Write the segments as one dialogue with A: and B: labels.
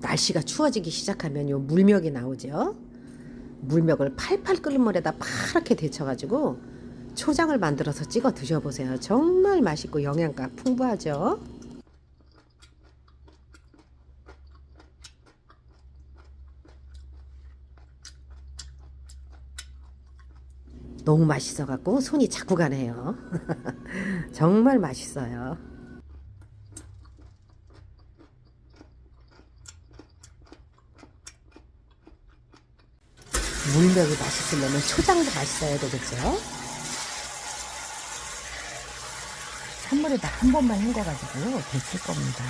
A: 날씨가 추워지기 시작하면 요 물멱이 나오죠. 물멱을 팔팔 끓는 물에다 파랗게 데쳐가지고 초장을 만들어서 찍어 드셔보세요. 정말 맛있고 영양가 풍부하죠. 너무 맛있어 갖고 손이 자꾸 가네요. 정말 맛있어요. 물명이 맛있으려면 초장도 맛있어야 되겠죠?
B: 찬물에다 한 번만 헹궈가지고 데칠 겁니다.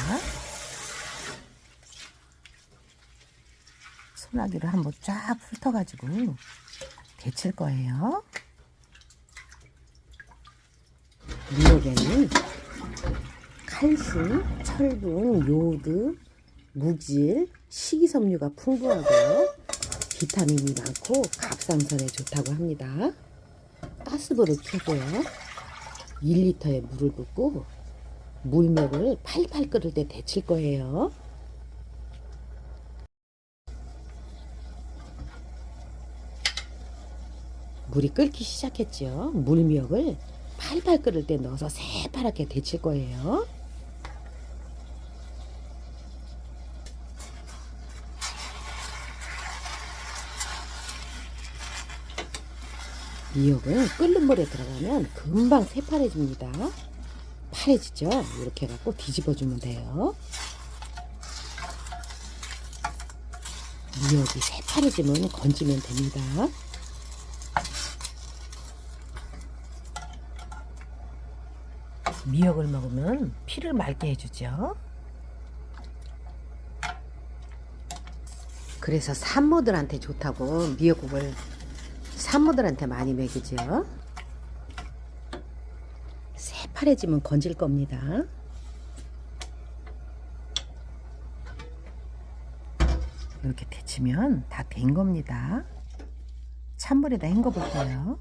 B: 소나기를 한번 쫙 훑어가지고 데칠 거예요.
A: 미역에는 칼슘, 철분, 요오드, 무질, 식이섬유가 풍부하고요. 비타민이 많고 갑상선에 좋다고 합니다. 가스불을 켜고요. 1리터의 물을 붓고 물맥을 팔팔 끓을 때 데칠 거예요. 물이 끓기 시작했죠. 물미역을 팔팔 끓을 때 넣어서 새파랗게 데칠 거예요. 미역은 끓는 물에 들어가면 금방 새파래집니다. 파래지죠? 이렇게 해갖고 뒤집어주면 돼요. 미역이 새파래지면 건지면 됩니다.
B: 미역을 먹으면 피를 맑게 해주죠.
A: 그래서 산모들한테 좋다고 미역국을 산모들한테 많이 먹이죠. 새파래지면 건질 겁니다.
B: 이렇게 데치면 다 된 겁니다. 찬물에다 헹궈 볼게요.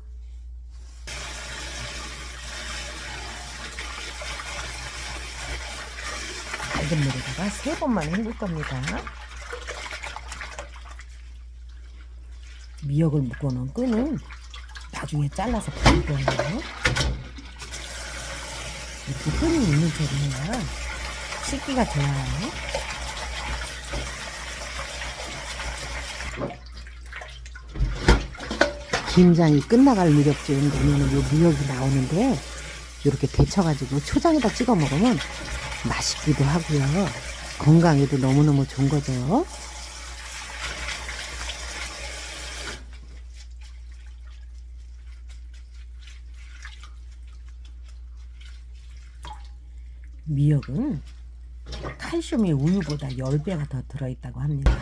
B: 맑은 물에다가 세 번만 헹굴 겁니다. 미역을 묶어놓은 끈은 나중에 잘라서 버릴 거예요. 이렇게 끈이 있는 채로 해야 씻기가 좋아요.
A: 김장이 끝나갈 무렵쯤 되면 요 미역이 나오는데 이렇게 데쳐가지고 초장에다 찍어 먹으면 맛있기도 하고요. 건강에도 너무너무 좋은 거죠.
B: 미역은 칼슘이 우유보다 10배가 더 들어있다고 합니다.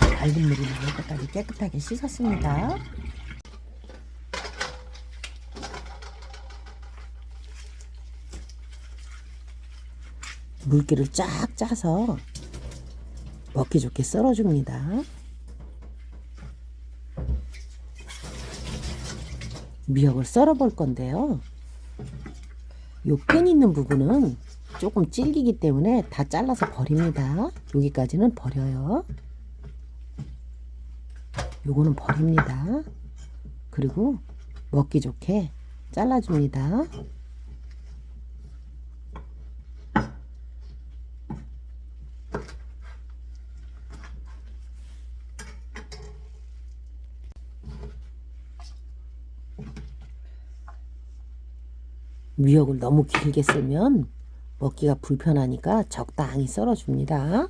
B: 맑은 물이 나올 때까지 깨끗하게 씻었습니다. 물기를 쫙 짜서 먹기 좋게 썰어줍니다. 미역을 썰어 볼 건데요. 요 끈 있는 부분은 조금 질기기 때문에 다 잘라서 버립니다. 여기까지는 버려요. 요거는 버립니다. 그리고 먹기 좋게 잘라줍니다. 미역을 너무 길게 썰면 먹기가 불편하니까 적당히 썰어줍니다.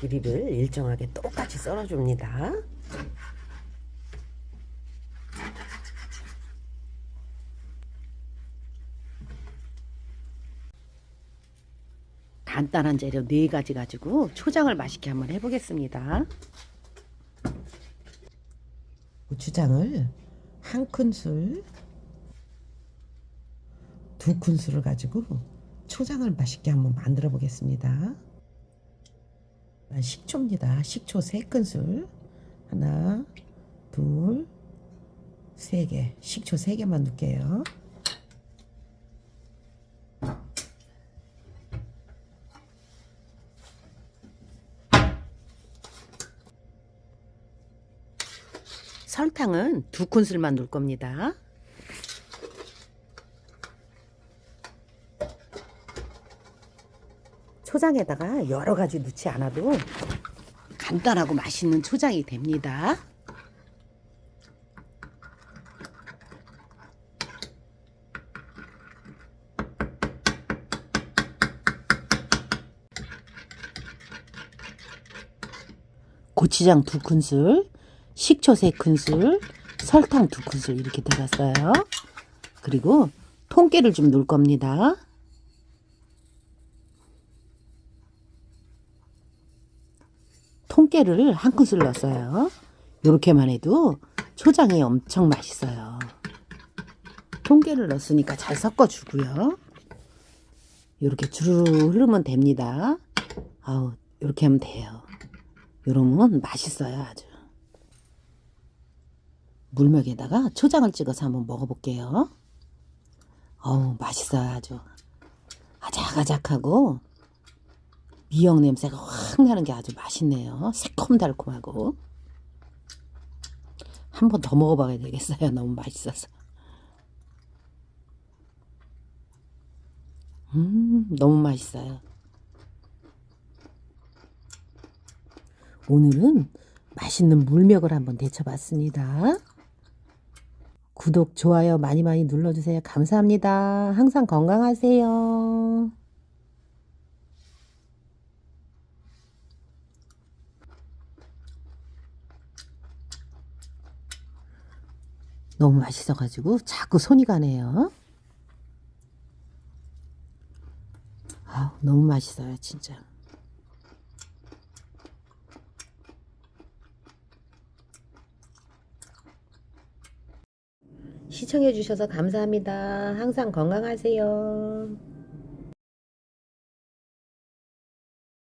B: 길이를 일정하게 똑같이 썰어줍니다. 간단한 재료 네 가지 가지고 초장을 맛있게 한번 해보겠습니다. 고추장을 한 큰술, 두 큰술을 가지고
A: 초장을 맛있게 한번 만들어 보겠습니다. 식초입니다. 식초 3큰술. 하나, 둘, 세 개. 식초 3개만 넣을게요. 설탕은 두 큰술만 넣을 겁니다. 초장에다가 여러 가지 넣지 않아도 간단하고 맛있는 초장이 됩니다. 고추장 두 큰술, 식초 세 큰술, 설탕 두 큰술 이렇게 들어갔어요. 그리고 통깨를 좀 넣을 겁니다. 통깨를 한 큰술 넣었어요. 이렇게만 해도 초장이 엄청 맛있어요. 통깨를 넣었으니까 잘 섞어주고요. 이렇게 주르르 흐르면 됩니다. 아우 이렇게 하면 돼요. 이러면 맛있어요 아주. 물먹에다가 초장을 찍어서 한번 먹어볼게요. 어우 맛있어요 아주. 아작아작하고 미역 냄새가 확 나는 게 아주 맛있네요. 새콤달콤하고. 한 번 더 먹어봐야 되겠어요. 너무 맛있어서. 음, 너무 맛있어요. 오늘은 맛있는 물멱을 한번 데쳐봤습니다. 구독, 좋아요 많이 많이 눌러주세요. 감사합니다. 항상 건강하세요. 너무 맛있어가지고 자꾸 손이 가네요. 아, 너무 맛있어요, 진짜. 시청해주셔서 감사합니다. 항상 건강하세요.